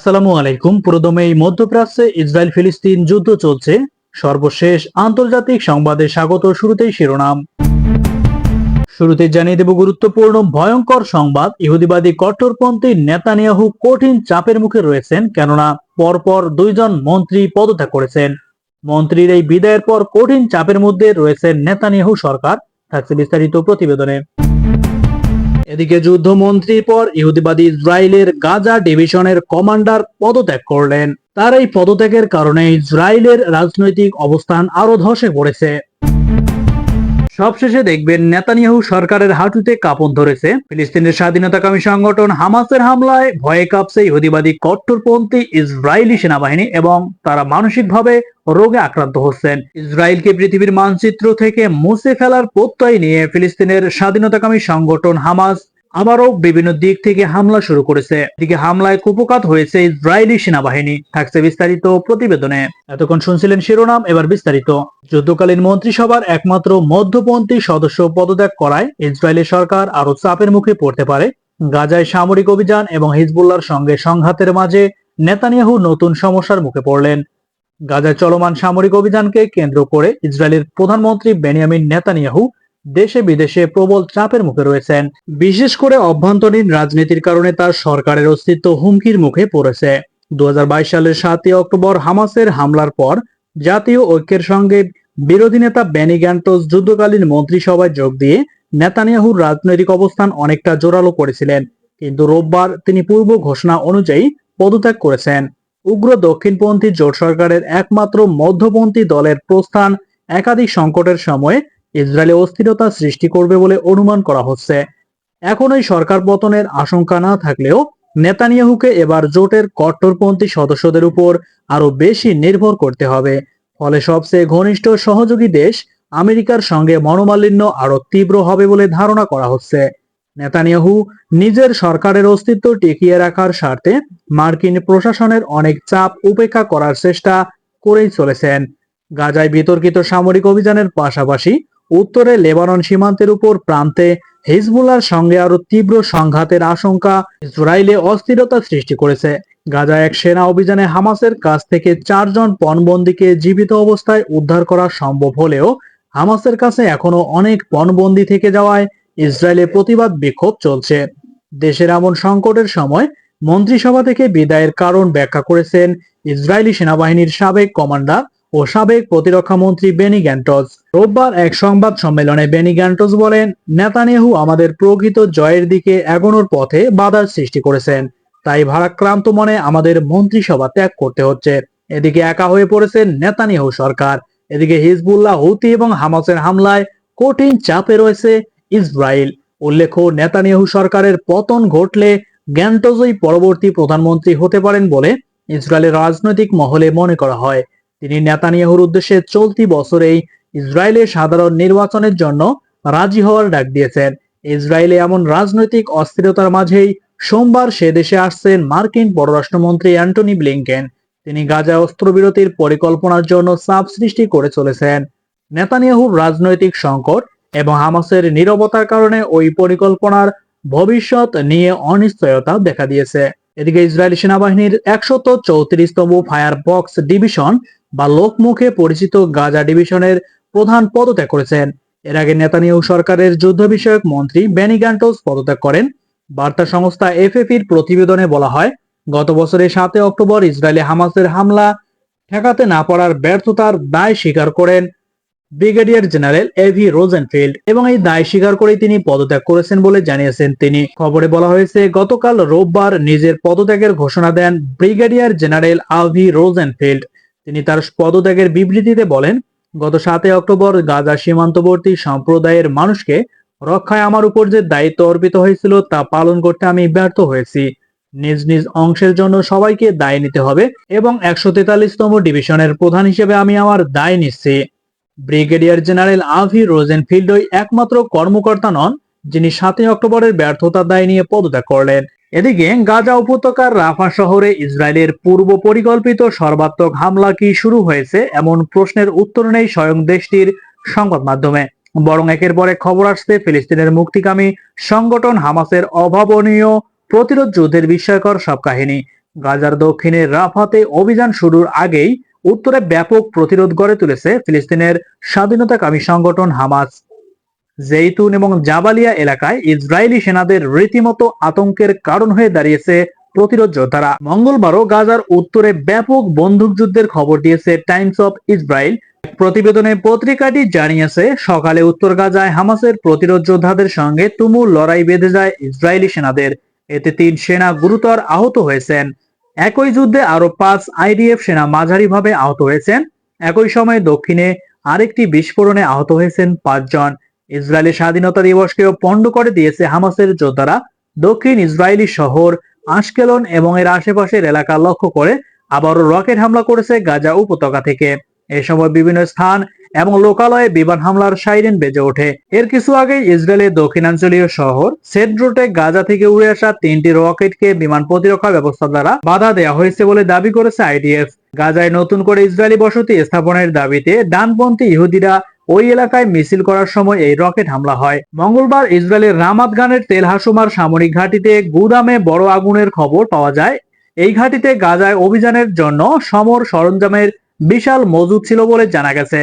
আসসালামু আলাইকুম। পুরোদমে এই মধ্যপ্রাচ্যে ইসরায়েল ফিলিস্তিন যুদ্ধ চলছে। সর্বশেষ আন্তর্জাতিক সংবাদে স্বাগত শুরুতেই শিরোনাম। শুরুতে জানিয়ে দেব গুরুত্বপূর্ণ, ভয়ঙ্কর সংবাদ। ইহুদিবাদী কট্টরপন্থী নেতানিয়াহু কঠিন চাপের মুখে রয়েছেন, কেননা পরপর দুইজন মন্ত্রী পদত্যাগ করেছেন। মন্ত্রীর এই বিদায়ের পর কঠিন চাপের মধ্যে রয়েছেন নেতানিয়াহু সরকার, থাকছে বিস্তারিত প্রতিবেদনে। এদিকে যুদ্ধমন্ত্রীর পর ইহুদিবাদী ইসরায়েলের গাজা ডিভিশনের কমান্ডার পদত্যাগ করলেন। তার এই পদত্যাগের কারণে ইসরায়েলের রাজনৈতিক অবস্থান আরও ধসে পড়েছে। সবশেষে দেখবেন নেতানিয়াহু সরকারের হাঁটুতে কাঁপন ধরেছে। ফিলিস্তিনের স্বাধীনতাকামী সংগঠন হামাসের হামলায় ভয়ে কাঁপছে ইহুদিবাদী কট্টরপন্থী ইসরায়েলি সেনাবাহিনী এবং তারা মানসিকভাবে রোগে আক্রান্ত হচ্ছেন। ইসরায়েলকে পৃথিবীর মানচিত্র থেকে মুছে ফেলার প্রত্যয় নিয়ে ফিলিস্তিনের স্বাধীনতাকামী সংগঠন হামাস আবারও বিভিন্ন দিক থেকে হামলা শুরু করেছে। এদিকে হামলায় কুপকাত হয়েছে ইসরায়েলি সেনাবাহিনী, থাকছে বিস্তারিত প্রতিবেদনে। এতক্ষণ শুনছিলেন শিরোনাম, এবার বিস্তারিত। যুদ্ধকালীন মন্ত্রিসভার একমাত্র মধ্যপন্থী সদস্য পদত্যাগ করায় ইসরায়েলি সরকার আরও চাপের মুখে পড়তে পারে। গাজায় সামরিক অভিযান এবং হিজবুল্লাহর সঙ্গে সংঘাতের মাঝে নেতানিয়াহু নতুন সমস্যার মুখে পড়লেন। গাজায় চলমান সামরিক অভিযানকে কেন্দ্র করে ইসরায়েলের প্রধানমন্ত্রী বেনিয়ামিন নেতানিয়াহু দেশে বিদেশে প্রবল চাপের মুখে রয়েছেন। বিশেষ করে অভ্যন্তরীণ রাজনীতির কারণে তার সরকারের অস্তিত্ব হুমকির মুখে পড়েছে। দু সালের সাতই অক্টোবর হামাসের হামলার পর জাতীয় ঐক্যের সঙ্গে বিরোধী নেতা বেনি গ্যান্টোস যুদ্ধকালীন মন্ত্রিসভায় যোগ দিয়ে নেতানিয়াহুর রাজনৈতিক অবস্থান অনেকটা জোরালো করেছিলেন। কিন্তু রোববার তিনি পূর্ব ঘোষণা অনুযায়ী পদত্যাগ করেছেন। উগ্র দক্ষিণপন্থী জোট সরকারের একমাত্র মধ্যপন্থী দলের প্রস্থান একাধিক সংকটের সময়ে ইসরায়েলে অস্থিরতা সৃষ্টি করবে বলে অনুমান করা হচ্ছে। এখন এই সরকার পতনের আশঙ্কা না থাকলেও নেতানিয়াহুকে এবার জোটের কট্টরপন্থী সদস্যদের উপর আরও বেশি নির্ভর করতে হবে। ফলে সবচেয়ে ঘনিষ্ঠ সহযোগী দেশ আমেরিকার সঙ্গে মনোমালিন্য আরও তীব্র হবে বলে ধারণা করা হচ্ছে। নেতানিয়াহু নিজের সরকারের অস্তিত্ব টিকিয়ে রাখার স্বার্থে মার্কিন প্রশাসনের অনেক চাপ উপেক্ষা করার চেষ্টা করেই চলেছেন। গাজায় বিতর্কিত সামরিক অভিযানের পাশাপাশি উত্তরে লেবানন সীমান্তের উপর প্রান্তে হিজবুল্লার সঙ্গে আরও তীব্র সংঘাতের আশঙ্কা ইসরায়েলে অস্থিরতা সৃষ্টি করেছে। গাজা এক সেনা অভিযানে হামাসের কাছ থেকে চারজন পণবন্দীকে জীবিত অবস্থায় উদ্ধার করা সম্ভব হলেও হামাসের কাছে এখনও অনেক পণবন্দী থেকে যাওয়ায় ইসরায়েলে প্রতিবাদ বিক্ষোভ চলছে। দেশের এমন সংকটের সময় মন্ত্রিসভা থেকে বিদায়ের কারণ ব্যাখ্যা করেছেন ইসরায়েলি সেনাবাহিনীর সাবেক কমান্ডার ও সাবেক প্রতিরক্ষা মন্ত্রী বেনি গ্যান্টস রোববার এক সংবাদ সম্মেলনে বেনি গ্যান্টস বলেন, নেতানিয়াহু আমাদের প্রকৃত জয়ের দিকে এগোনোর পথে বাধার সৃষ্টি করেছেন। তাই ভারাক্রান্ত মনে আমাদের মন্ত্রিসভা ত্যাগ করতে হচ্ছে। এদিকে একা হয়ে পড়েছেন নেতানিয়াহু সরকার। এদিকে হিজবুল্লাহ হুতি এবং হামাসের হামলায় কঠিন চাপে রয়েছে ইসরায়েল। উল্লেখ্য, নেতানিয়াহু সরকারের পতন ঘটলে গ্যান্টজই পরবর্তী প্রধানমন্ত্রী হতে পারেন বলে ইসরায়েলের রাজনৈতিক মহলে মনে করা হয়। তিনি নেতানিয়াহুর উদ্দেশ্যে চলতি বছরেই ইসরায়েলের সাধারণ নির্বাচনের জন্য রাজি হওয়ার ডাক দিয়েছেন। ইসরায়েলে এমন রাজনৈতিক অস্থিরতার মাঝেই সোমবার সে দেশে আসছেন মার্কিন পররাষ্ট্রমন্ত্রী অ্যান্টনি ব্লিংকেন। তিনি গাজা অস্ত্রবিরতির পরিকল্পনার জন্য চাপ সৃষ্টি করে চলেছেন। নেতানিয়াহুর রাজনৈতিক সংকট এবং হামাসের নীরবতার কারণে ওই পরিকল্পনার ভবিষ্যৎ নিয়ে অনিশ্চয়তা দেখা দিয়েছে। এদিকে ইসরায়েলি সেনাবাহিনীর একশত চৌত্রিশতম ফায়ার বক্স ডিভিশন বা লোকমুখে পরিচিত গাজা ডিভিশনের প্রধান পদত্যাগ করেছেন। এর আগে নেতানিয়াহু সরকারের যুদ্ধ বিষয়ক মন্ত্রী বেনি গ্যান্টোস পদত্যাগ করেন। বার্তা সংস্থা এফএপির প্রতিবেদনে বলা হয়, গত বছরের সাতই অক্টোবর ইসরায়েলে হামাসের হামলা ঠেকাতে না পারার ব্যর্থতার দায় স্বীকার করেন ব্রিগেডিয়ার জেনারেল এভি রোজেনফিল্ড এবং এই দায় স্বীকার করেই তিনি পদত্যাগ করেছেন বলে জানিয়েছেন তিনি। খবরে বলা হয়েছে, গতকাল রোববার নিজের পদত্যাগের ঘোষণা দেন ব্রিগেডিয়ার জেনারেল আভি রোজেনফিল্ড। তিনি তার পদত্যাগের বিবৃতিতে বলেন, গত সাতই অক্টোবর গাজা সীমান্তবর্তী সম্প্রদায়ের মানুষকে রক্ষায় আমার উপর যে দায়িত্ব অর্পিত হয়েছিল তা পালন করতে আমি ব্যর্থ হয়েছি। নিজ নিজ অংশের জন্য সবাইকে দায় নিতে হবে এবং একশো তেতাল্লিশতম ডিভিশনের প্রধান হিসেবে আমি আমার দায় নিচ্ছি। ব্রিগেডিয়ার জেনারেল আভি রোজেন রোজেনফিল্ডই একমাত্র কর্মকর্তা নন, যিনি সাতই অক্টোবরের ব্যর্থতার দায় নিয়ে পদত্যাগ করলেন। এদিকে গাজা উপত্যকার রাফা শহরে ইসরায়েলের পূর্ব পরিকল্পিত সর্বাত্মক হামলা কি শুরু হয়েছে এমন প্রশ্নের উত্তর নেই স্বয়ং দেশটির সংবাদ মাধ্যমে। বরং একের পর খবর আসছে, ফিলিস্তিনের মুক্তিকামী সংগঠন হামাসের অভাবনীয় প্রতিরোধ যুদ্ধের বিস্ময়কর সব কাহিনী। গাজার দক্ষিণে রাফাতে অভিযান শুরুর আগেই উত্তরে ব্যাপক প্রতিরোধ গড়ে তুলেছে ফিলিস্তিনের স্বাধীনতাকামী সংগঠন হামাস। জেইতুন এবং জাবালিয়া এলাকায় ইসরায়েলি সেনাদের রীতিমতো আতঙ্কের কারণ হয়ে দাঁড়িয়েছে প্রতিরোধ যোদ্ধারা। মঙ্গলবারও গাজার উত্তরে ব্যাপক বন্দুকযুদ্ধের খবর দিয়েছে টাইমস অফ ইসরায়েল। প্রতিবেদনে পত্রিকাটি জানিয়েছে, সকালে উত্তর গাজায় হামাসের প্রতিরোধ যোদ্ধাদের সঙ্গে তুমুল লড়াই বেঁধে যায় ইসরায়েলি সেনাদের। এতে তিন সেনা গুরুতর আহত হয়েছেন। একই যুদ্ধে আরও পাঁচ আইডিএফ সেনা মাঝারিভাবে আহত হয়েছেন। একই সময়ে দক্ষিণে আরেকটি বিস্ফোরণে আহত হয়েছেন পাঁচজন। ইসরায়েলি স্বাধীনতা দিবসকেও পণ্ড করে দিয়েছে হামাসের যোদ্ধারা। দক্ষিণ ইসরায়েলি শহর আশকেলন এবং এর আশেপাশের এলাকা লক্ষ্য করে আবারও রকেট হামলা করেছে গাজা উপত্যকা থেকে। এ সময় বিভিন্ন স্থান এবং লোকালয়ে বিমান হামলার সাইরেন বেজে ওঠে। এর কিছু আগে ইসরায়েলের দক্ষিণাঞ্চলীয় শহর সেড্রোটে গাজা থেকে উড়ে আসা তিনটি রকেটকে বিমান প্রতিরক্ষা ব্যবস্থা দ্বারা বাধা দেওয়া হয়েছে বলে দাবি করেছে আইডিএফ। গাজায় নতুন করে ইসরায়েলি বসতি স্থাপনের দাবিতে ডানপন্থী ইহুদিরা ওই এলাকায় মিছিল করার সময় এই রকেট হামলা হয়। মঙ্গলবার ইসরায়েলের রামাত গানের তেলহাসুমার সামরিক ঘাঁটিতে গুদামে বড় আগুনের খবর পাওয়া যায়। এই ঘাঁটিতে গাজায় অভিযানের জন্য সমর সরঞ্জামের বিশাল মজুদ ছিল বলে জানা গেছে।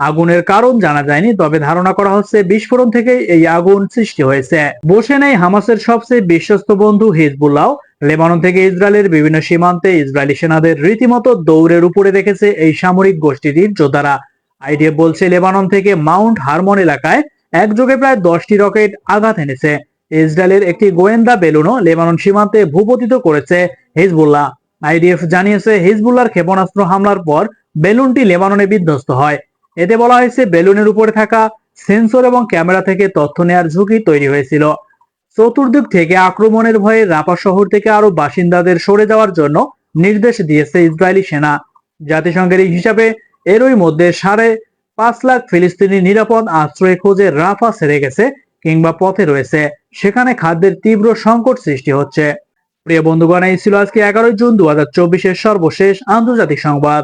আগুনের কারণ জানা যায়নি, তবে ধারণা করা হচ্ছে বিস্ফোরণ থেকে এই আগুন সৃষ্টি হয়েছে। বসে নেই হামাসের সবচেয়ে বিশ্বস্ত বন্ধু হিজবুল্লাহ। লেবানন থেকে ইসরায়েলের বিভিন্ন সীমান্তে ইসরায়েলি সেনাদের রীতিমতো দৌড়ের উপরে রেখেছে এই সামরিক গোষ্ঠীটির যোদ্ধারা। আইডিএফ বলছে, লেবানন থেকে মাউন্ট হারমন এলাকায় একযোগে প্রায় দশটি রকেট আঘাত এনেছে। ইসরায়েলের একটি গোয়েন্দা বেলুনও লেবানন সীমান্তে ভূপতিত করেছে হিজবুল্লাহ। আইডিএফ জানিয়েছে, হিজবুল্লাহর ক্ষেপণাস্ত্র হামলার পর বেলুনটি লেবাননে বিধ্বস্ত হয়। এতে বলা হয়েছে, বেলুনের উপরে থাকা সেন্সর এবং ক্যামেরা থেকে তথ্য নেয়ার ঝুঁকি তৈরি হয়েছিল। চতুর্দিক থেকে আক্রমণের ভয়ে রাপা শহর থেকে আরও বাসিন্দাদের সরে যাওয়ার জন্য নির্দেশ দিয়েছে ইসরায়েলি সেনা। জাতিসংঘের এই হিসাবে এরই মধ্যে সাড়ে পাঁচ লাখ ফিলিস্তিনি নিরাপদ আশ্রয় খোঁজে রাফা সেরে গেছে কিংবা পথে রয়েছে। সেখানে খাদ্যের তীব্র সংকট সৃষ্টি হচ্ছে। প্রিয় বন্ধুগণ, এই ছিল আজকে এগারোই জুন দু হাজার চব্বিশের সর্বশেষ আন্তর্জাতিক সংবাদ।